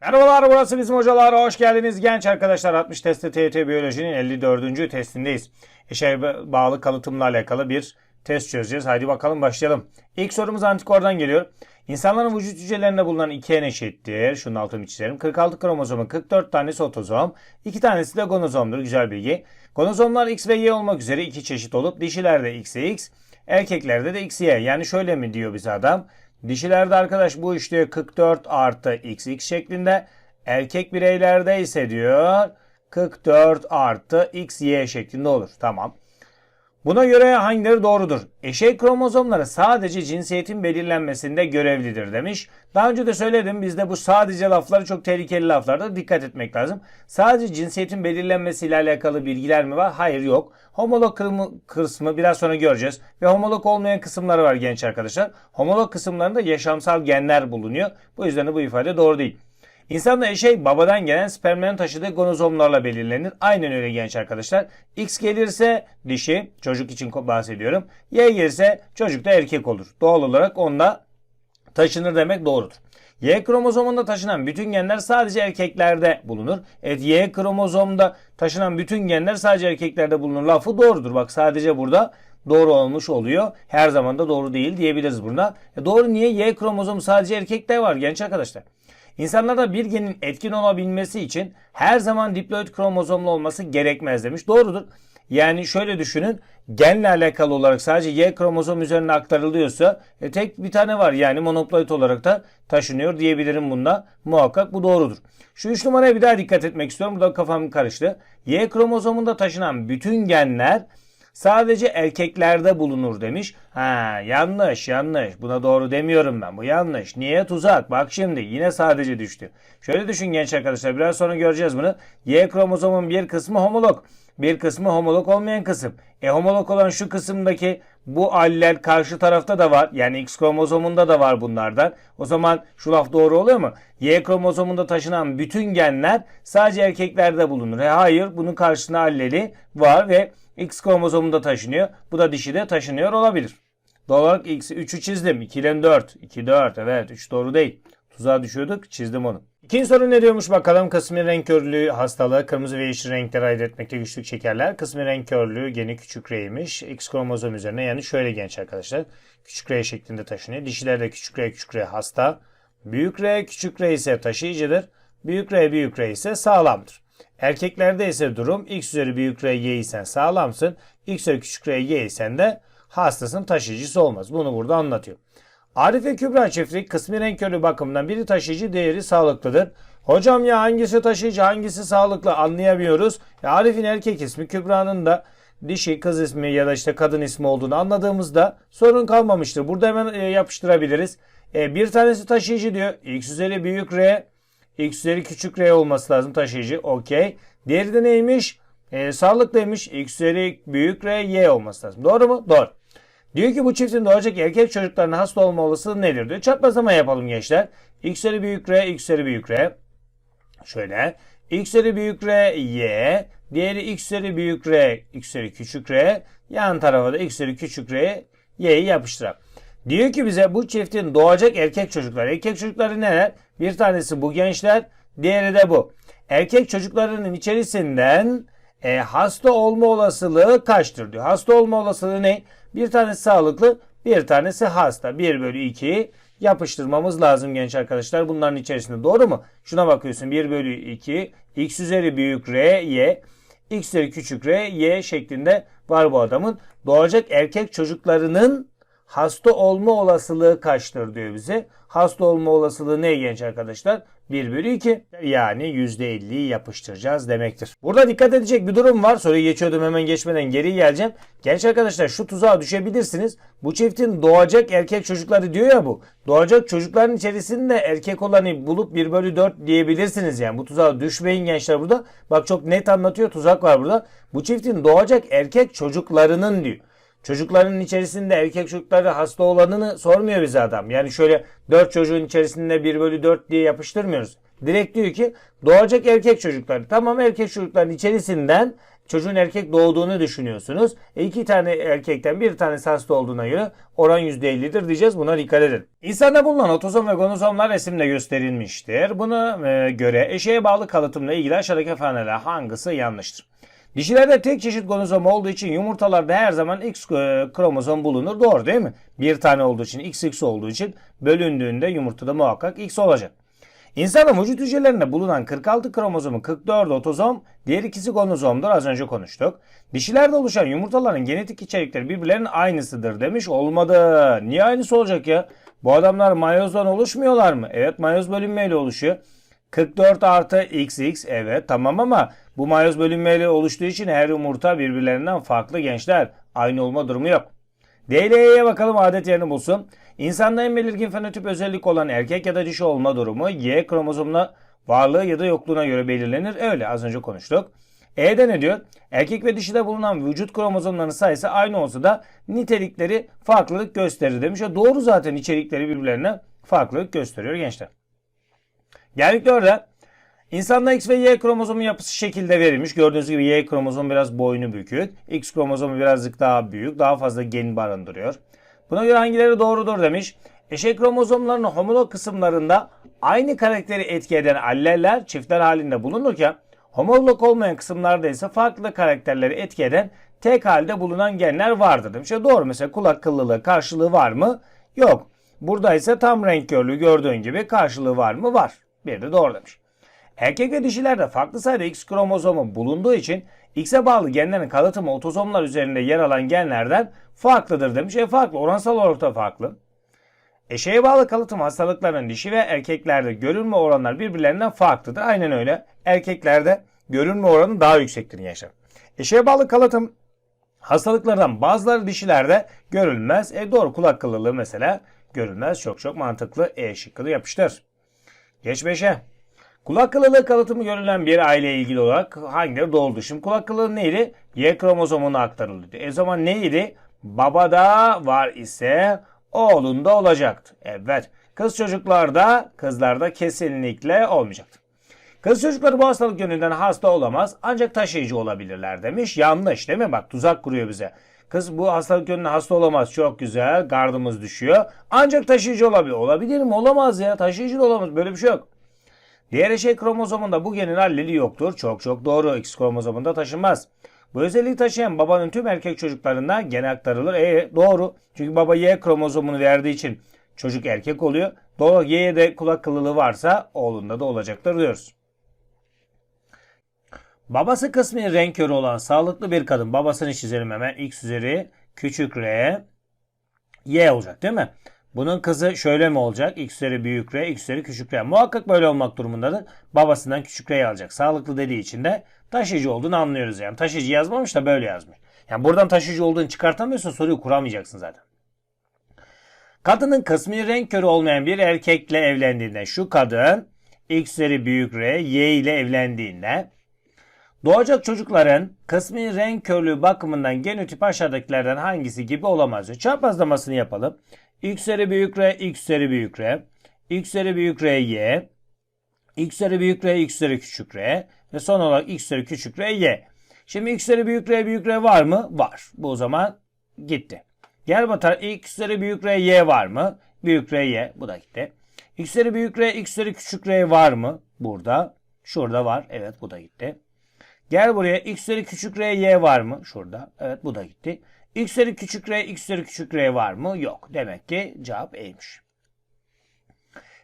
Merhabalar burası bizim hocalar. Hoş geldiniz genç arkadaşlar. 60 testte TYT Biyoloji'nin 54. testindeyiz. Eşe bağlı kalıtımla alakalı bir test çözeceğiz. Haydi bakalım başlayalım. İlk sorumuz antikordan geliyor. İnsanların vücut hücrelerinde bulunan 2 en eşittir. Şunun altını çizelim. 46 kromozomun 44 tanesi otozom. 2 tanesi de gonozomdur. Güzel bilgi. Gonozomlar X ve Y olmak üzere iki çeşit olup dişilerde X'e X, erkeklerde de XY. Yani şöyle mi diyor bize adam? Dişilerde arkadaş bu işte 44 artı XX şeklinde. Erkek bireylerde ise diyor 44 artı XY şeklinde olur. Tamam. Buna göre hangileri doğrudur? Eşey kromozomları sadece cinsiyetin belirlenmesinde görevlidir demiş. Daha önce de söyledim bizde bu sadece lafları çok tehlikeli laflarda dikkat etmek lazım. Sadece cinsiyetin belirlenmesiyle alakalı bilgiler mi var? Hayır yok. Homolog kısmı biraz sonra göreceğiz. Ve homolog olmayan kısımları var genç arkadaşlar. Homolog kısımlarında yaşamsal genler bulunuyor. Bu yüzden de bu ifade doğru değil. İnsanda eşey babadan gelen spermlerin taşıdığı gonozomlarla belirlenir. Aynen öyle genç arkadaşlar. X gelirse dişi, çocuk için bahsediyorum. Y gelirse çocuk da erkek olur. Doğal olarak onda taşınır demek doğrudur. Y kromozomunda taşınan bütün genler sadece erkeklerde bulunur. Evet Y kromozomda taşınan bütün genler sadece erkeklerde bulunur. Lafı doğrudur. Bak sadece burada doğru olmuş oluyor. Her zaman da doğru değil diyebiliriz buna. E doğru niye? Y kromozomu sadece erkekte var genç arkadaşlar. İnsanlarda bir genin etkin olabilmesi için her zaman diploid kromozomlu olması gerekmez demiş. Doğrudur. Yani şöyle düşünün genle alakalı olarak sadece Y kromozom üzerine aktarılıyorsa e, tek bir tane var yani monoploid olarak da taşınıyor diyebilirim bunda. Muhakkak bu doğrudur. Şu üç numaraya bir daha dikkat etmek istiyorum. Burada kafam karıştı. Y kromozomunda taşınan bütün genler sadece erkeklerde bulunur demiş. Ha yanlış yanlış. Buna doğru demiyorum ben. Bu yanlış. Niye tuzak? Bak şimdi yine sadece düştü. Şöyle düşün genç arkadaşlar. Biraz sonra göreceğiz bunu. Y kromozomun bir kısmı homolog. Bir kısmı homolog olmayan kısım. E homolog olan şu kısımdaki bu allel karşı tarafta da var. Yani X kromozomunda da var bunlardan. O zaman şu laf doğru oluyor mu? Y kromozomunda taşınan bütün genler sadece erkeklerde bulunur. E hayır bunun karşısında alleli var ve X kromozomunda taşınıyor. Bu da dişide taşınıyor olabilir. Doğal olarak X 3'ü çizdim. 2 ile 4. 2 4 evet 3 doğru değil. Tuzağa düşüyorduk çizdim onu. İkinci soru ne diyormuş bakalım. Kısmi renk körlüğü hastalığı kırmızı ve yeşil renkleri ayırt etmekte güçlük çekerler. Kısmi renk körlüğü geni küçük R'ymiş. X kromozom üzerine yani şöyle genç arkadaşlar. Küçük R şeklinde taşınıyor. Dişilerde küçük R küçük R hasta. Büyük R küçük R ise taşıyıcıdır. Büyük R büyük R ise sağlamdır. Erkeklerde ise durum x üzeri büyük R y isen sağlamsın. x üzeri küçük R y isen de hastasın taşıyıcısı olmaz. Bunu burada anlatıyor. Arif ve Kübra çiftlik kısmi renk körü bakımından biri taşıyıcı diğeri sağlıklıdır. Hocam ya hangisi taşıyıcı hangisi sağlıklı anlayamıyoruz. Ya Arif'in erkek ismi Kübra'nın da dişi kız ismi ya da işte kadın ismi olduğunu anladığımızda sorun kalmamıştır. Burada hemen e, yapıştırabiliriz. E, bir tanesi taşıyıcı diyor. X üzeri büyük R X üzeri küçük R olması lazım taşıyıcı. Okey. Diğeri de neymiş? E, sağlıklıymış. X üzeri büyük R Y olması lazım. Doğru mu? Doğru. Diyor ki bu çiftin doğacak erkek çocuklarının hasta olma olasılığı nedir diyor. Çaprazlama yapalım gençler. X üzeri büyük R, X üzeri büyük R. Şöyle. X üzeri büyük R, Y. Diğeri X üzeri büyük R, X üzeri küçük R. Yan tarafa da X üzeri küçük R, Y'yi yapıştıralım. Diyor ki bize bu çiftin doğacak erkek çocuklar. Erkek çocukları neler? Bir tanesi bu gençler, diğeri de bu. Erkek çocuklarının içerisinden e, hasta olma olasılığı kaçtır diyor. Hasta olma olasılığı ne? Bir tanesi sağlıklı, bir tanesi hasta. 1 bölü 2 yapıştırmamız lazım genç arkadaşlar. Bunların içerisinde doğru mu? Şuna bakıyorsun 1 bölü 2 x üzeri büyük r y x üzeri küçük r y şeklinde var bu adamın. Doğacak erkek çocuklarının hasta olma olasılığı kaçtır diyor bize. Hasta olma olasılığı ne genç arkadaşlar? 1 bölü 2 yani %50'yi yapıştıracağız demektir. Burada dikkat edecek bir durum var. Soruyu geçiyordum hemen geçmeden geri geleceğim. Genç arkadaşlar şu tuzağa düşebilirsiniz. Bu çiftin doğacak erkek çocukları diyor ya bu. Doğacak çocukların içerisinde erkek olanı bulup 1 bölü 4 diyebilirsiniz yani. Bu tuzağa düşmeyin gençler burada. Bak çok net anlatıyor tuzak var burada. Bu çiftin doğacak erkek çocuklarının diyor. Çocukların içerisinde erkek çocukları hasta olanını sormuyor bize adam. Yani şöyle 4 çocuğun içerisinde 1 bölü 4 diye yapıştırmıyoruz. Direkt diyor ki doğacak erkek çocukları. Tamam erkek çocukların içerisinden çocuğun erkek doğduğunu düşünüyorsunuz. E iki tane erkekten bir tanesi hasta olduğuna göre oran %50'dir diyeceğiz. Buna dikkat edin. İnsanda bulunan otozom ve gonozomlar resimde gösterilmiştir. Buna e, göre eşeğe bağlı kalıtımla ilgili aşağıdaki ifadeler hangisi yanlıştır? Dişilerde tek çeşit gonozom olduğu için yumurtalarda her zaman X e, kromozom bulunur. Doğru değil mi? Bir tane olduğu için XX olduğu için bölündüğünde yumurtada muhakkak X olacak. İnsanın vücut hücrelerinde bulunan 46 kromozomu 44 otozom, diğer ikisi gonozomdur az önce konuştuk. Dişilerde oluşan yumurtaların genetik içerikleri birbirlerinin aynısıdır demiş. Olmadı. Niye aynısı olacak ya? Bu adamlar mayozdan oluşmuyorlar mı? Evet mayoz bölünmeyle oluşuyor. 44 artı XX evet tamam ama bu mayoz bölünmeyle oluştuğu için her yumurta birbirlerinden farklı gençler. Aynı olma durumu yok. D ile E'ye bakalım adet yerini bulsun. İnsanda en belirgin fenotip özellik olan erkek ya da dişi olma durumu Y kromozomuna varlığı ya da yokluğuna göre belirlenir. Öyle az önce konuştuk. E'de ne diyor? Erkek ve dişide bulunan vücut kromozomlarının sayısı aynı olsa da nitelikleri farklılık gösterir demiş. Ya doğru zaten içerikleri birbirlerine farklılık gösteriyor gençler. Geldik dörde. İnsanda X ve Y kromozomu yapısı şekilde verilmiş. Gördüğünüz gibi Y kromozomu biraz boynu bükük. X kromozomu birazcık daha büyük. Daha fazla gen barındırıyor. Buna göre hangileri doğrudur demiş. Eşek kromozomlarının homolog kısımlarında aynı karakteri etki eden alleller çiftler halinde bulunurken homolog olmayan kısımlarda ise farklı karakterleri etki eden tek halde bulunan genler vardır demiş. E doğru mesela kulak kıllılığı karşılığı var mı? Yok. Burada ise tam renk körlüğü gördüğün gibi karşılığı var mı? Var. Bir de doğru demiş. Erkek ve dişilerde farklı sayıda X kromozomu bulunduğu için X'e bağlı genlerin kalıtımı otozomlar üzerinde yer alan genlerden farklıdır demiş. E farklı, oransal olarak da farklı. Eşeğe bağlı kalıtım hastalıklarının dişi ve erkeklerde görünme oranlar birbirlerinden farklıdır. Aynen öyle. Erkeklerde görünme oranı daha yüksektir gençler. Eşeğe bağlı kalıtım hastalıklardan bazıları dişilerde görülmez. E doğru kulak kıllılığı mesela görülmez. Çok çok mantıklı. E şıkkını yapıştır. Geç 5'e. Kulak kılılığı kalıtımı görülen bir aileye ilgili olarak hangileri doğrudur? Şimdi kulak kılılığı neydi? Y kromozomuna aktarıldı. E zaman neydi? Babada var ise oğlunda olacaktı. Evet. Kız çocuklarda, kızlarda kesinlikle olmayacaktı. Kız çocukları bu hastalık yönünden hasta olamaz ancak taşıyıcı olabilirler demiş. Yanlış değil mi? Bak tuzak kuruyor bize. Kız bu hastalık yönünden hasta olamaz. Çok güzel. Gardımız düşüyor. Ancak taşıyıcı olabilir. Olabilir mi? Olamaz ya. Taşıyıcı da olamaz. Böyle bir şey yok. Diğer eşey kromozomunda bu genin alleli yoktur. Çok çok doğru. X kromozomunda taşınmaz. Bu özelliği taşıyan babanın tüm erkek çocuklarına gene aktarılır. E doğru. Çünkü baba Y kromozomunu verdiği için çocuk erkek oluyor. Doğru Y'ye de kulak kılılığı varsa oğlunda da olacaktır diyoruz. Babası kısmi renk körü olan sağlıklı bir kadın. Babasını çizelim hemen. X üzeri küçük R Y olacak değil mi? Bunun kızı şöyle mi olacak? X üzeri büyük R, X üzeri küçük R. Muhakkak böyle olmak durumundadır. Babasından küçük R'yi alacak. Sağlıklı dediği için de taşıyıcı olduğunu anlıyoruz yani. Taşıyıcı yazmamış da böyle yazmış. Yani buradan taşıyıcı olduğunu çıkartamıyorsun soruyu kuramayacaksın zaten. Kadının kısmi renk körü olmayan bir erkekle evlendiğinde şu kadın X üzeri büyük R, Y ile evlendiğinde Doğacak çocukların kısmi renk körlüğü bakımından genotip aşağıdakilerden hangisi gibi olamaz. Çarpazlamasını yapalım. X üzeri büyük R, X üzeri büyük R, X üzeri büyük R, Y, X üzeri büyük R, X üzeri küçük R ve son olarak X üzeri küçük R, Y. Şimdi X üzeri büyük R, büyük R var mı? Var. Bu o zaman gitti. Gel batar X üzeri büyük R, Y var mı? Büyük R, Y. Bu da gitti. X üzeri büyük R, X üzeri küçük R var mı? Burada. Şurada var. Evet bu da gitti. Gel buraya x üzeri küçük r y var mı? Şurada. Evet bu da gitti. x üzeri küçük r x üzeri küçük r var mı? Yok. Demek ki cevap E'ymiş.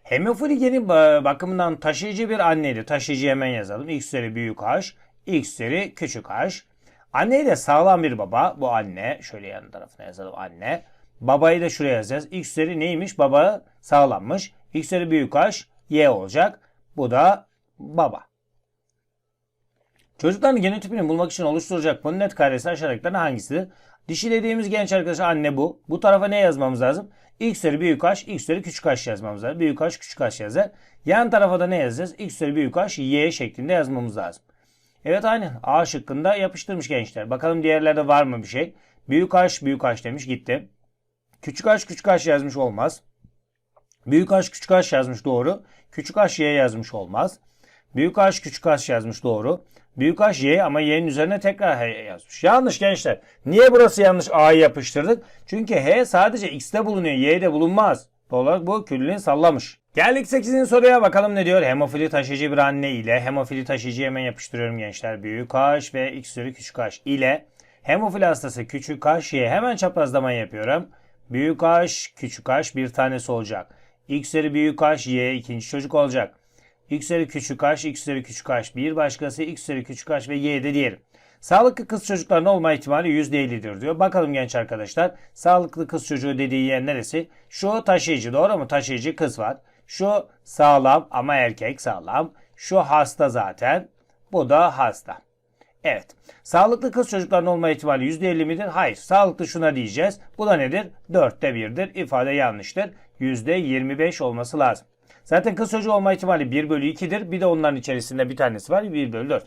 Hemofili geni bakımından taşıyıcı bir anneydi. Taşıyıcı hemen yazalım. X üzeri büyük H, X üzeri küçük H. Anneyi de sağlam bir baba. Bu anne. Şöyle yan tarafına yazalım anne. Babayı da şuraya yazacağız. X üzeri neymiş? Baba sağlammış. X üzeri büyük H, Y olacak. Bu da baba. Çocukların genotipini bulmak için oluşturacak bunun net karesi aşağıdakilerden hangisidir? Dişi dediğimiz genç arkadaş anne bu. Bu tarafa ne yazmamız lazım? X üzeri büyük H, X üzeri küçük H yazmamız lazım. Büyük H, küçük H yazar. Yan tarafa da ne yazacağız? X üzeri büyük H, Y şeklinde yazmamız lazım. Evet aynen. A şıkkında yapıştırmış gençler. Bakalım diğerlerde var mı bir şey? Büyük H, büyük H demiş gitti. Küçük H, küçük H yazmış olmaz. Büyük H, küçük H yazmış doğru. Küçük H, Y yazmış olmaz. Büyük H küçük H yazmış doğru. Büyük H Y ama Y'nin üzerine tekrar H yazmış. Yanlış gençler. Niye burası yanlış A'yı yapıştırdık? Çünkü H sadece X'te bulunuyor. Y'de bulunmaz. Doğal olarak bu küllüğünü sallamış. Geldik 8. soruya bakalım ne diyor? Hemofili taşıyıcı bir anne ile hemofili taşıyıcı hemen yapıştırıyorum gençler. Büyük H ve X üzeri küçük H ile hemofili hastası küçük H Y hemen çaprazlama yapıyorum. Büyük H küçük H bir tanesi olacak. X üzeri büyük H Y ikinci çocuk olacak. X üzeri küçük H, X üzeri küçük H bir başkası X üzeri küçük H ve Y de diyelim. Sağlıklı kız çocukların olma ihtimali %50'dir diyor. Bakalım genç arkadaşlar. Sağlıklı kız çocuğu dediği yer neresi? Şu taşıyıcı doğru mu? Taşıyıcı kız var. Şu sağlam ama erkek sağlam. Şu hasta zaten. Bu da hasta. Evet. Sağlıklı kız çocukların olma ihtimali %50 midir? Hayır. Sağlıklı şuna diyeceğiz. Bu da nedir? 4'te 1'dir. İfade yanlıştır. %25 olması lazım. Zaten kız çocuğu olma ihtimali 1 bölü 2'dir. Bir de onların içerisinde bir tanesi var 1 bölü 4.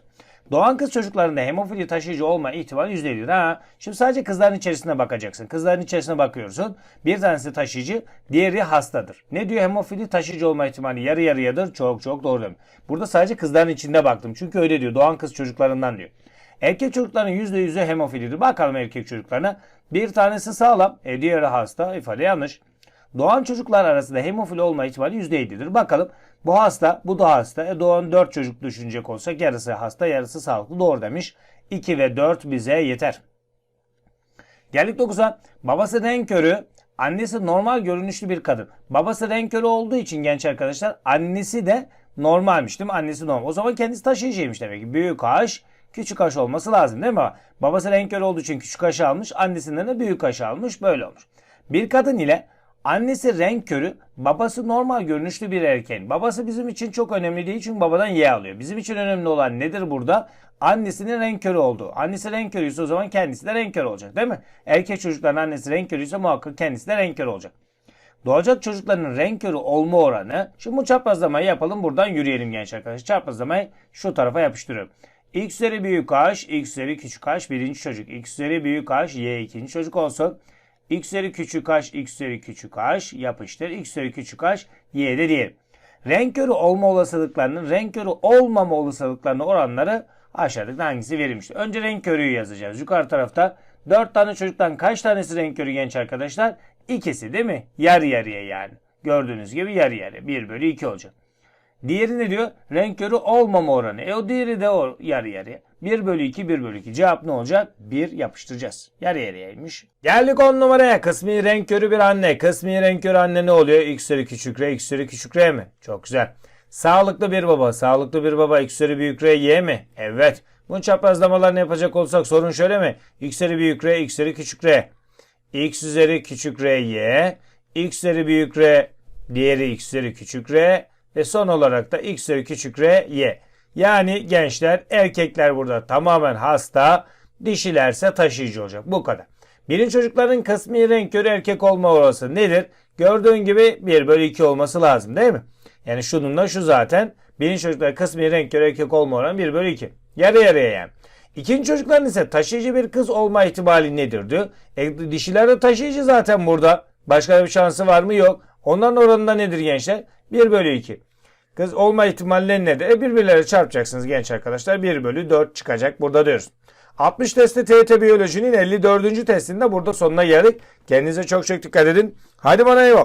Doğan kız çocuklarında hemofili taşıyıcı olma ihtimali %50'dir. Ha, şimdi sadece kızların içerisine bakacaksın. Kızların içerisine bakıyorsun. Bir tanesi taşıyıcı, diğeri hastadır. Ne diyor hemofili taşıyıcı olma ihtimali yarı yarıyadır. Çok çok doğru demek. Burada sadece kızların içinde baktım. Çünkü öyle diyor. Doğan kız çocuklarından diyor. Erkek çocukların %100'ü hemofilidir. Bakalım erkek çocuklarına. Bir tanesi sağlam, e, diğeri hasta. İfade yanlış. Doğan çocuklar arasında hemofili olma ihtimali %7'dir. Bakalım bu hasta, bu da hasta. E doğan 4 çocuk düşünecek olsak yarısı hasta, yarısı sağlıklı. Doğru demiş. 2 ve 4 bize yeter. Geldik 9'a. Babası renk körü, annesi normal görünüşlü bir kadın. Babası renk körü olduğu için genç arkadaşlar annesi de normalmiş değil mi? Annesi normal. O zaman kendisi taşıyıcıymış demek ki. Büyük H, küçük H olması lazım değil mi? Babası renk körü olduğu için küçük H almış. Annesinden de büyük H almış. Böyle olmuş. Bir kadın ile Annesi renk körü, babası normal görünüşlü bir erkeğin. Babası bizim için çok önemli değil çünkü babadan Y alıyor. Bizim için önemli olan nedir burada? Annesinin renk körü olduğu. Annesi renk körüyse o zaman kendisi de renk körü olacak değil mi? Erkek çocukların annesi renk körüyse muhakkak kendisi de renk körü olacak. Doğacak çocukların renk körü olma oranı. Şimdi bu çaprazlamayı yapalım. Buradan yürüyelim genç arkadaşlar. Çaprazlamayı şu tarafa yapıştırıyorum. X üzeri büyük H, X üzeri küçük H birinci çocuk. X üzeri büyük H, Y ikinci çocuk olsun. X üzeri küçük h, x üzeri küçük h yapıştır. X üzeri küçük h, y'de diyelim. Renk körü olma olasılıklarının renk körü olmama olasılıklarının oranları aşağıdaki hangisi verilmiştir? Önce renk körüyü yazacağız. Yukarı tarafta 4 tane çocuktan kaç tanesi renk körü genç arkadaşlar? İkisi değil mi? Yarı yarıya yani. Gördüğünüz gibi yarı yarıya. 1 bölü 2 olacak. Diğeri ne diyor? Renk körü olmama oranı. E o diğeri de o yarı yarıya. 1 bölü 2 1 bölü 2. Cevap ne olacak? 1 yapıştıracağız. Yarı yarıyaymış. Geldik 10 numaraya. Kısmi renk körü bir anne. Kısmi renk körü anne ne oluyor? X üzeri küçük R, X üzeri küçük R mi? Çok güzel. Sağlıklı bir baba. Sağlıklı bir baba X üzeri büyük R, Y mi? Evet. Bunun çaprazlamalarını yapacak olsak sorun şöyle mi? X üzeri büyük R, X üzeri küçük R. X üzeri küçük R, Y. X üzeri büyük R, diğeri X üzeri küçük R. Ve son olarak da X üzeri küçük R, Y. Yani gençler erkekler burada tamamen hasta, dişilerse taşıyıcı olacak. Bu kadar. Birinci çocukların kısmi renk körü erkek olma olasılığı nedir? Gördüğün gibi 1 bölü 2 olması lazım değil mi? Yani şununla şu zaten. Birinci çocuklar kısmi renk körü erkek olma oranı 1 bölü 2. Yarı yarıya yani. İkinci çocukların ise taşıyıcı bir kız olma ihtimali nedir diyor. E, dişiler de taşıyıcı zaten burada. Başka bir şansı var mı? Yok. Onların oranında nedir gençler? 1 bölü 2. Kız olma ihtimalleri nedir? E birbirleriyle çarpacaksınız genç arkadaşlar. 1 bölü 4 çıkacak burada diyoruz. 60 testi TYT Biyoloji'nin 54. testinde burada sonuna geldik. Kendinize çok çok dikkat edin. Hadi bana eyvallah.